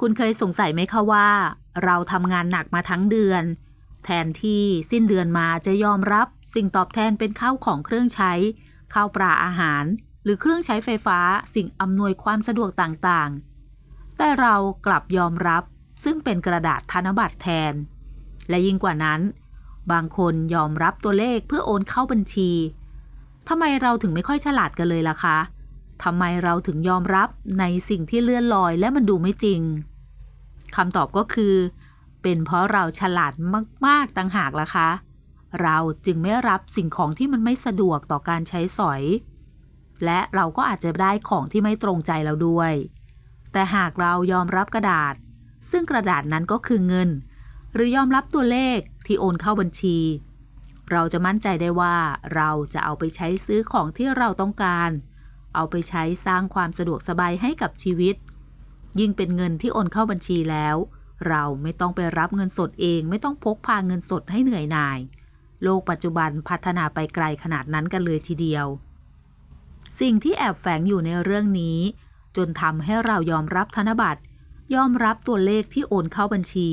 คุณเคยสงสัยไหมคะว่า เราทำงานหนักมาทั้งเดือน แทนที่สิ้นเดือนมาจะยอมรับสิ่งตอบแทนเป็นข้าวของเครื่องใช้ ข้าวปลาอาหาร หรือเครื่องใช้ไฟฟ้าสิ่งอำนวยความสะดวกต่างๆ แต่เรากลับยอมรับซึ่งเป็นกระดาษธนบัตรแทน และยิ่งกว่านั้น บางคนยอมรับตัวเลขเพื่อโอนเข้าบัญชีทำไมเราถึงไม่ค่อยฉลาดกันเลยล่ะคะทำไมเราถึงยอมรับในสิ่งที่เลื่อนลอยและมันดูไม่จริง คำตอบก็คือ เป็นเพราะเราฉลาดมาก ๆต่างหากล่ะคะ เราจึงไม่รับสิ่งของที่มันไม่สะดวกต่อการใช้สอย และเราก็อาจจะได้ของที่ไม่ตรงใจเราด้วย แต่หากเรายอมรับกระดาษ ซึ่งกระดาษนั้นก็คือเงิน หรือยอมรับตัวเลขที่โอนเข้าบัญชี เราจะมั่นใจได้ว่า เราจะเอาไปใช้ซื้อของที่เราต้องการ เอาไปใช้สร้างความสะดวกสบายให้กับชีวิต ยิ่งเป็นเงินที่โอนเข้าบัญชีแล้ว เราไม่ต้องไปรับเงินสดเองไม่ต้องพกพาเงินสดให้เหนื่อยหน่าย โลกปัจจุบันพัฒนาไปไกลขนาดนั้นกันเลยทีเดียว สิ่งที่แอบแฝงอยู่ในเรื่องนี้ จนทำให้เรายอมรับธนบัตรยอมรับตัวเลขที่โอนเข้าบัญชี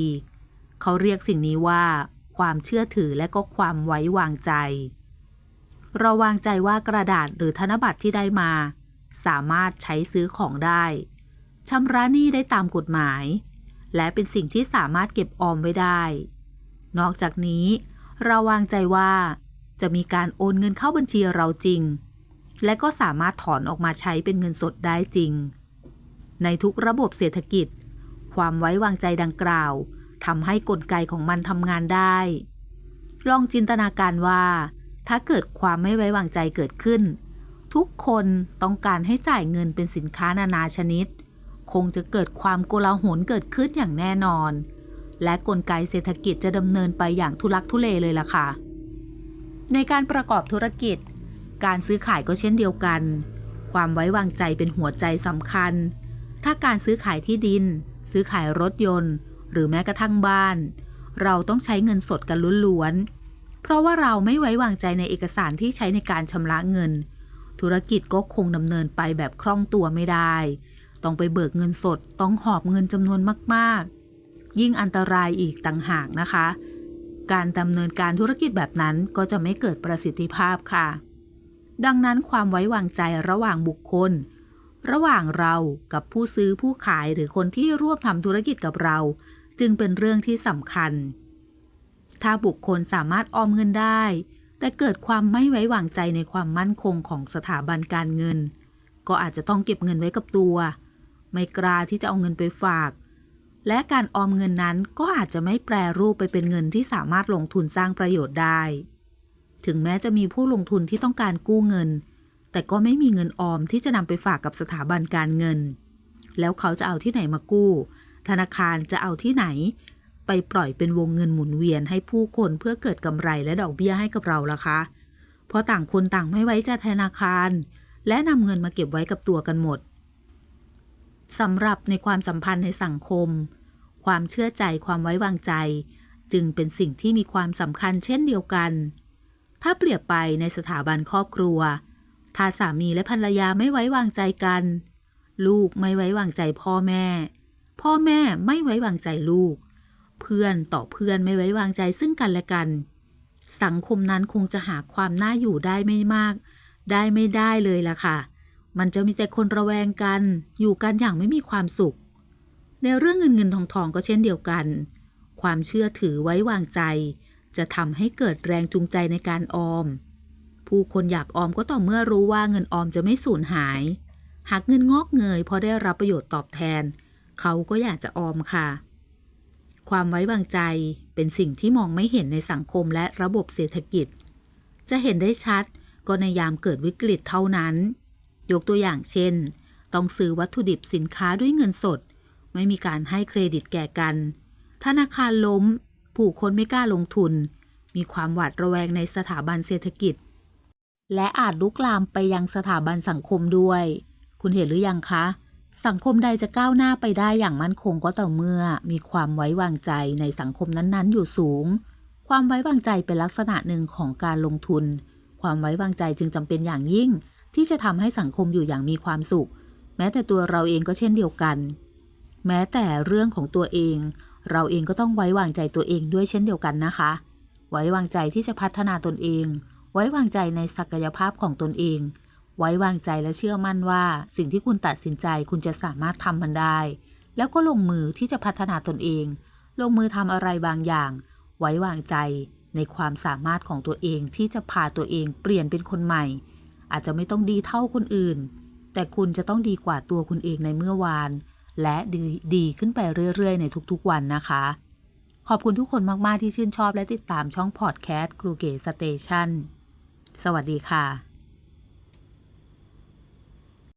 เขาเรียกสิ่งนี้ว่า ความเชื่อถือและก็ความไว้วางใจ เราวางใจว่ากระดาษหรือธนบัตรที่ได้มา สามารถใช้ซื้อของได้ ชำระหนี้ได้ตามกฎหมาย และเป็นสิ่งที่สามารถเก็บออมไว้ได้ นอกจากนี้เราวางใจว่า จะมีการโอนเงินเข้าบัญชีเราจริง และก็สามารถถอนออกมาใช้เป็นเงินสดได้จริง ในทุกระบบเศรษฐกิจ ความไว้วางใจดังกล่าวทำให้กลไกของมันทำงานได้ ลองจินตนาการว่า ถ้าเกิดความไม่ไว้วางใจเกิดขึ้น ทุกคนต้องการให้จ่ายเงินเป็นสินค้านานาชนิด คงจะเกิดความโกลาหลเกิดขึ้นอย่างแน่นอน และกลไกเศรษฐกิจจะดำเนินไปอย่างทุลักทุเลเลยล่ะค่ะ ในการประกอบธุรกิจ การซื้อขายก็เช่นเดียวกัน ความไว้วางใจเป็นหัวใจสำคัญ ถ้าการซื้อขายที่ดิน ซื้อขายรถยนต์ หรือแม้กระทั่งบ้าน เราต้องใช้เงินสดกันล้วนๆ เพราะว่าเราไม่ไว้วางใจในเอกสารที่ใช้ในการชำระเงิน ธุรกิจก็คงดำเนินไปแบบคล่องตัวไม่ได้ ต้องไปเบิกเงินสด ต้องหอบเงินจำนวนมาก ๆ ยิ่งอันตรายอีกต่างหากนะคะ การดำเนินการธุรกิจแบบนั้นก็จะไม่เกิดประสิทธิภาพค่ะ ดังนั้นความไว้วางใจระหว่างบุคคล ระหว่างเรากับผู้ซื้อผู้ขายหรือคนที่ร่วมทำธุรกิจกับเรา จึงเป็นเรื่องที่สำคัญ ถ้าบุคคลสามารถออมเงินได้ แต่เกิดความไม่ไว้วางใจในความมั่นคงของสถาบันการเงิน ก็อาจจะต้องเก็บเงินไว้กับตัว ไม่กล้าที่จะเอาเงินไปฝาก และการออมเงินนั้นก็อาจจะไม่แปรรูปไปเป็นเงินที่สามารถลงทุนสร้างประโยชน์ได้ ถึงแม้จะมีผู้ลงทุนที่ต้องการกู้เงิน แต่ก็ไม่มีเงินออมที่จะนำไปฝากกับสถาบันการเงิน แล้วเขาจะเอาที่ไหนมากู้ ธนาคารจะเอาที่ไหน ไปปล่อยเป็นวงเงินหมุนเวียนให้ผู้คนเพื่อเกิดกำไรและดอกเบี้ยให้กับเราล่ะคะ เพราะต่างคนต่างไม่ไว้ใจธนาคาร และนำเงินมาเก็บไว้กับตัวกันหมด สำหรับในความสัมพันธ์ในสังคม ความเชื่อใจความไว้วางใจ จึงเป็นสิ่งที่มีความสำคัญเช่นเดียวกัน ถ้าเปรียบไปในสถาบันครอบครัว ถ้าสามีและภรรยาไม่ไว้วางใจกัน ลูกไม่ไว้วางใจพ่อแม่ พ่อแม่ไม่ไว้วางใจลูก เพื่อนต่อเพื่อนไม่ไว้วางใจซึ่งกันและกัน สังคมนั้นคงจะหาความน่าอยู่ได้ไม่มาก ได้ไม่ได้เลยล่ะค่ะ มันจะมีแต่คนระแวงกัน อยู่กันอย่างไม่มีความสุข ในเรื่องเงินเงินทองทองก็เช่นเดียวกัน ความเชื่อถือไว้วางใจ จะทำให้เกิดแรงจูงใจในการออม ผู้คนอยากออมก็ต่อเมื่อรู้ว่าเงินออมจะไม่สูญหาย หากเงินงอกเงยพราะได้รับประโยชน์ตอบแทน เขาก็อยากจะออมค่ะ ความไว้วางใจเป็นสิ่งที่มองไม่เห็นในสังคมและระบบเศรษฐกิจ จะเห็นได้ชัดก็ในยามเกิดวิกฤตเท่านั้น ยกตัวอย่างเช่น ต้องซื้อวัตถุดิบสินค้าด้วยเงินสด ไม่มีการให้เครดิตแก่กัน ธนาคารล้ม ผู้คนไม่กล้าลงทุน มีความหวาดระแวงในสถาบันเศรษฐกิจ และอาจลุกลามไปยังสถาบันสังคมด้วย คุณเห็นหรือยังคะ สังคมใดจะก้าวหน้าไปได้อย่างมั่นคงก็ต่อเมื่อ มีความไว้วางใจในสังคมนั้นๆ อยู่สูง ความไว้วางใจเป็นลักษณะหนึ่งของการลงทุน ความไว้วางใจจึงจำเป็นอย่างยิ่ง ที่จะทำให้สังคมอยู่อย่างมีความสุข แม้แต่ตัวเราเองก็เช่นเดียวกัน แม้แต่เรื่องของตัวเอง เราเองก็ต้องไว้วางใจตัวเองด้วยเช่นเดียวกันนะคะ ไว้วางใจที่จะพัฒนาตนเอง ไว้วางใจในศักยภาพของตนเอง ไว้วางใจและเชื่อมั่นว่า สิ่งที่คุณตัดสินใจคุณจะสามารถทำมันได้ แล้วก็ลงมือที่จะพัฒนาตนเอง ลงมือทำอะไรบางอย่าง ไว้วางใจในความสามารถของตัวเองที่จะพาตัวเองเปลี่ยนเป็นคนใหม่ อาจจะไม่ต้องดีเท่าคนอื่น แต่คุณจะต้องดีกว่าตัวคุณเองในเมื่อวาน และดีดีขึ้นไปเรื่อย ๆ ในทุกๆวันนะคะ ขอบคุณทุกคนมาก ๆ ที่ชื่นชอบและติดตามช่องพอดแคสต์ครูเก๋สเตชันสวัสดีค่ะ